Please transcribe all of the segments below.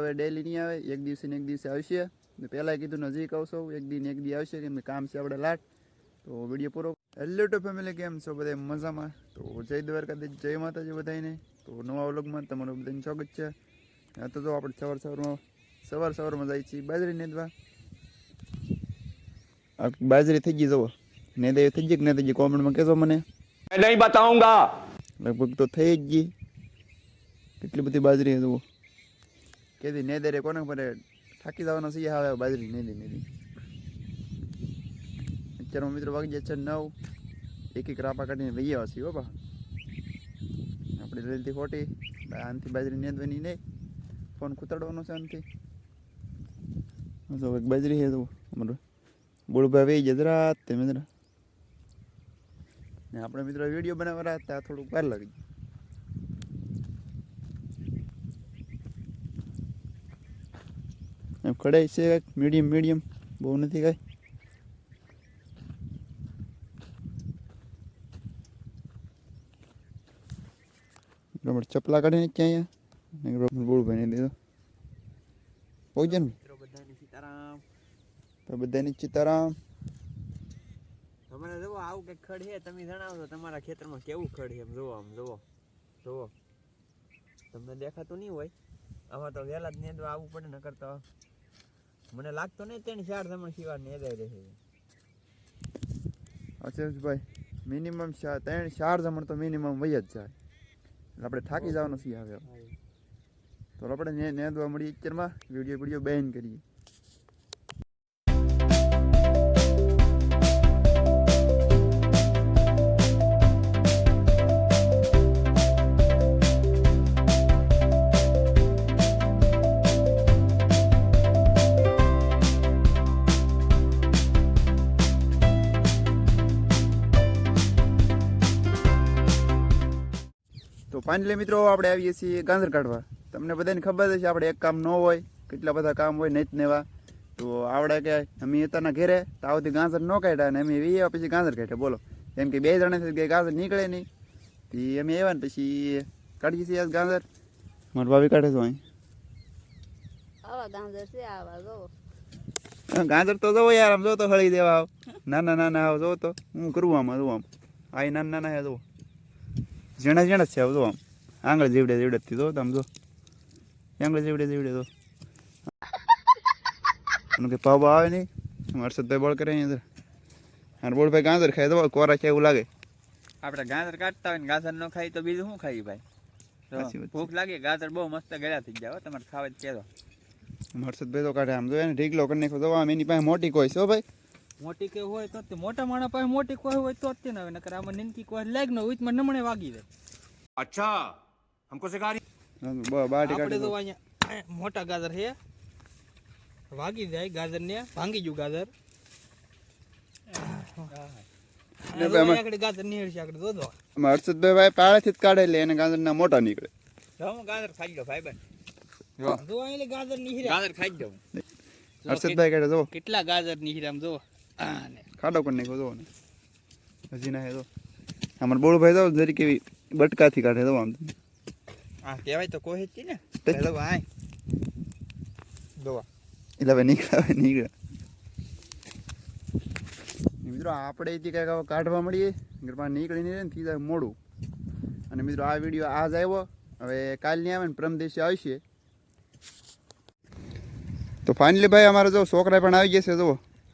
હવે ડેલી નહીં આવે એક દિવસે ને એક દિવસે આવશે. ને પહેલાં કીધું નજીક આવશો એક દિન એક દિવસ આવશે કે કામ છે આપણે લાટ. તો વીડિયો પૂરો હેલો ટુ ફેમિલી કેમ છો બધા મજામાં? તો જય દ્વારકાધીશ જય માતાજી બધાને તો નવા વ્લોગમાં તમારું બધાને સ્વાગત છે. તો જો આપણે સવાર સવારમાં સવાર સવારમાં જાય છીએ બાજરી નેદવા. બાજરી થઈ ગઈ જવો નહીં દેવી થઈ ગઈ કે નહીં થઈ કોમેન્ટમાં કહેજો મને. નહીં બતાવુંગા. લગભગ તો થઈ જ ગઈ. કેટલી બધી બાજરી જુઓ. કેદી નેદે રે કોને મને થાકી જવાનો છે, હવે બાજરી નેદી નેદી. હું મિત્રો વાગી જાય છે નવ. એક એક રાપા કાઢીને લઈ આવ્યા છીએ, હો બા. આપણે લીધી ખોટી આનથી બાજરી નેદવાની નહીં. ફોન ખૂતાડવાનો છે આનથી. એક બાજરી છે તો અમારું બોળભાઈ વહી જાય રાત મિત્ર. ને આપણે મિત્રો વીડિયો બનાવવા હતા, થોડુંક વાર લાગી એમ કઢાઈ છે મીડિયમ મીડિયમ બહુ નથી કાંઈ રમણ ચપલા કાઢીને ક્યાં અહીંયા બોળભાઈને દીધો પહોંચે ને મિત્રો બધાને સીતારામ તો બધાની ચિતારામ હમણાં જુઓ આવું કંઈક ખડ છે તમે જણાવો તમારા ખેતરમાં કેવું ખડ છે એમ જુઓ આમ જુઓ જુઓ તમને દેખાતું નહીં હોય આમાં તો વહેલા જ નેદવા આવવું પડે નકર તો મને લાગતો નહીં ત્રણ ચાર જમણ ને એદાય રહે અચેશભાઈ મિનિમમ ત્રણ ચાર જમણ તો મિનિમમ વહી જ જાય. એટલે આપણે થાકી જવાનું છીએ હવે તો આપણે ને નેદવા મળીએ અત્યારમાં વીડિયો વીડિયો બેન કરીએ. તો ફાઇનલી મિત્રો આપણે આવીએ છીએ ગાંધર કાઢવા તમને બધાને ખબર જ છે આપણે એક કામ ન હોય કેટલા બધા કામ હોય નહીં જ નેવા તો આવડે કે અમે હતા ઘેરે તો આવતી ગાંજર ન કાઢ્યા અને અમે વી પછી ગાંજર કાઢ્યા બોલો કેમ કે બે જણાથી કે ગાંજર નીકળે નહીં તે અમે આવ્યા ને પછી કાઢીએ છીએ આજ ગાંજર મારા ભાભી કાઢે છો અહીં આવા ગાંજર છે આવા જો ગાજર તો જોવો યાર આમ જો તો હળી દેવા આવ નાના નાના આવ જો તો હું કરું આમાં જો આમ આ ઈ નાના નાના હે જો ઝીણા ઝીણા છે જો આમ આંગળ જીવડે જીવડે થી જો તમે જો આંગળ જીવડે જીવડે તો કે પાવ આવે નહીં હર્ષદભાઈ બળ કરે અંદર અને બોલ ભાઈ ગાજર ખાય તો કોરા છે એવું લાગે આપણે ગાજર કાઢતા હોય ને ગાજર ન ખાઈ તો બીજું શું ખાઈ ભાઈ. ભૂખ લાગે ગાજર બહુ મસ્ત ગળ્યા થઈ જાય તમારે ખાવા જ કહેતો હર્ષદભાઈ તો કાઢે આમ જો એને ઢીકલો કરી નાખો તો આમ એની પાસે મોટી કોઈ છો ભાઈ. મોટી કે હોય તો મોટા માણસ પાસે મોટી કોઈ હોય તો જ આવે નકર આમાં નિનકી કોઈ લાગ ન હોય નમણે વાગી દે અચ્છા હમકો સિકારી આપણે તો અહીંયા મોટા ગાજર છે. વાગી જાય ગાજર. ને ભાંગી ગયું ગાજર ગાજર નીકળશે આગળ દોધો હર્ષદભાઈ ભાઈ પાળેથી જ કાઢે લે એને ગાજર ના મોટા નીકળે. હું ગાજર ખાઈ લો ભાઈ બન. ગાજર નીકળે ગાજર ખાઈ જાઉં હર્ષદભાઈ કાઢે જો. કેટલા ગાજર નીકળે આમ જો. ખાડો કરી નાખ્યો જો ને હજી ના હે તો અમારે બોળભાઈ જાવ જરી કેવી બટકાથી કાઢે તો આમ હા કહેવાય તો કોઈ જ ને. હેલો ભાઈ દોવા એટલે હવે નીકળાવે નીકળે. મિત્રો આપણે જે કંઈક હવે કાઢવા મળીએ. ઘરમાં નીકળી નહીં રહે ને થઈ જાય મોડું. અને મિત્રો આ વીડિયો આજ આવ્યો. હવે કાલ નહીં આવે ને પ્રમ દિવસે આવશે. તો ફાઇનલી ભાઈ અમારે જો છોકરા પણ આવી જશે જુઓ.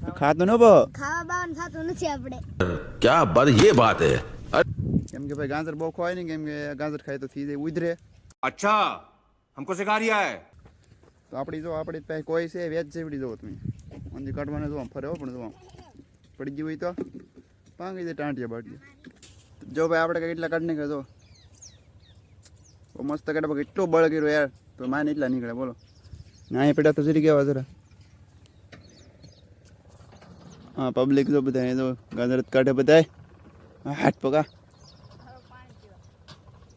तो खा तो नहीं क्या बात ये बात है? गेम के भाई गाजर बहुत खाए नहीं गेम के गाजर खाए तो सीधे उधर है अच्छा हमको सिखा रिया है तो आपड़ी जो आपड़ी पे कोई से वेज से बड़ी जो तुम उन जी कटवाने जो फरे हो पण जो पड़ी जी हुई तो पांगे दे टांटिया बाटी जो भाई आपड़े केटला कटने के जो वो मस्त कटा बक इतलो बळ गिरो यार तो मैं नहीं निकले बोलो ना ये पेटा तो जरी गया जरा હા પબ્લિક તો બધા એ તો ગાજર જ કાઢે બધા હાથ પગા.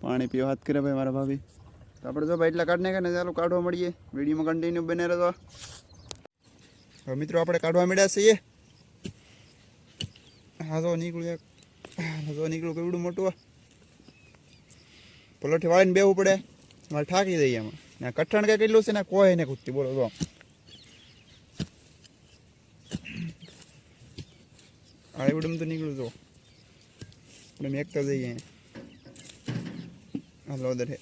પાણી પીવા હાથ કરે ભાઈ મારા ભાભી. તો આપણે જો ભાઈ એટલા કાઢને કે ને ચાલો કાઢવા મળીએ. વિડીયોમાં કન્ટિન્યુ બને રહેતો હવે મિત્રો આપણે કાઢવા મળ્યા છીએ. હા, જો નીકળ્યું. જો નીકળ્યું કેવડું મોટું. પલોઠી વાળીને બેવું પડે. મારે ઠાકી દઈએ એમાં કઠણ કે કેટલું છે ને કોઈ ને કૂદતી બોલો તો આ એવડું તો નીકળ્યું તો આપણે મેકતા જઈએ હા લોદર હે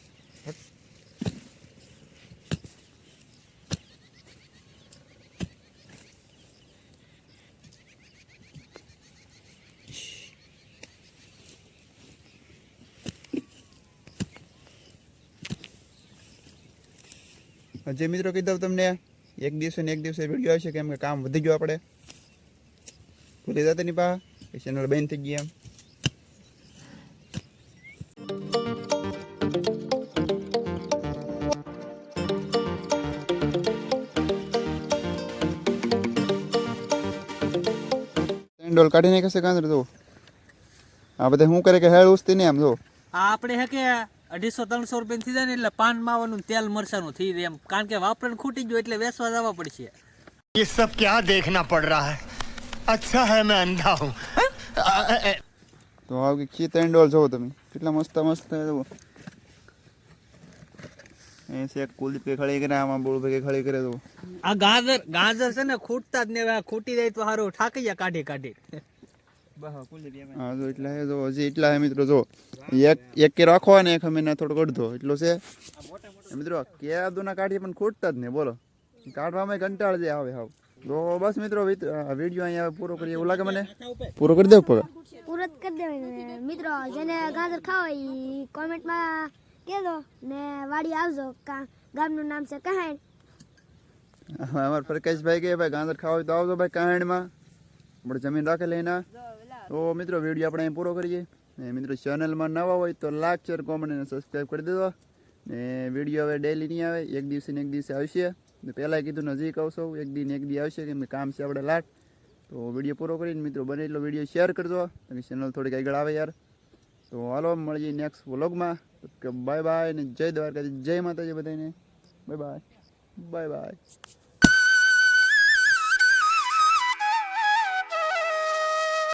જે મિત્રો કીધું તમને એક દિવસે ને એક દિવસે વિડીયો આવશે કેમ કે કામ વધી ગયું આપણે ભૂલી જતા નહીં પા ચેનલ બંધ થઈ ગઈ એમ ડોલ કાઢી નાખે છે કાંદર તો આ બધા શું કરે કે હેળ ઉસતી નહીં આમ જો આ આપણે હે કે અઢીસો ત્રણસો રૂપિયા થઈ જાય ને એટલે પાન માવાનું તેલ મરસાનું થઈ જાય એમ કારણ કે વાપરણ ખૂટી ગયું એટલે વેસવા જવા પડશે ये सब क्या देखना पड़ रहा है अच्छा है मैं अंधा हूँ તો આવ કે ખી ત્રણ ડોલ જોવો તમે કેટલા મસ્ત મસ્ત છે જુઓ એ છે કુલદીપ કે ખડી કરે આમાં બોળ ભેગે ખડી કરે તો આ ગાજર ગાજર છે ને ખૂટતા જ ને હવે આ ખૂટી જાય તો સારું ઠાકી જાય કાઢી કાઢી હા જો એટલા હે જો હજી એટલા હે મિત્રો જો એક એક કે રાખો ને એક અમે થોડોક અડધો એટલો છે એ મિત્રો કે આદુના કાઢીએ પણ ખૂટતા જ નહીં બોલો કાઢવામાં કંટાળ જે આવે હાવ તો બસ મિત્રો વીડિયો અહીંયા પૂરો કરીએ. એવું લાગે મને? પૂરો કરી દઉં પગા પૂરો કરી દેવાય મિત્રો જેને ગાજર ખાવા એ કોમેન્ટમાં કહેજો ને વાડી આવજો. ગામનું નામ છે કહાણ. અમારા પ્રકાશભાઈ કે ભાઈ ગાજર ખાવા હોય તો આવજો ભાઈ કહાણમાં. આપણે જમીન રાખેલી એના. તો મિત્રો વીડિયો આપણે અહીં પૂરો કરીએ. ને મિત્રો ચેનલમાં નવા હોય તો લાઈક શેર કોમેન્ટ અને સબસ્ક્રાઈબ કરી દેજો. ને વીડિયો હવે ડેલી નહીં આવે. એક દિવસે ને એક દિવસે આવશે. પહેલાં કીધું, નજીક આવશો, એક દિન એક દી આવશે, કેમ કે કામ છે આપણે લાટ તો વીડિયો પૂરો કરીને મિત્રો બને એટલો વીડિયો શેર કરજો. અને ચેનલ થોડીક આગળ આવે યાર. તો હાલો, મળીએ નેક્સ્ટ વ્લોગમાં કે બાય બાય ને જય દ્વારકા જય માતાજી બધાને. Bye bye bye bye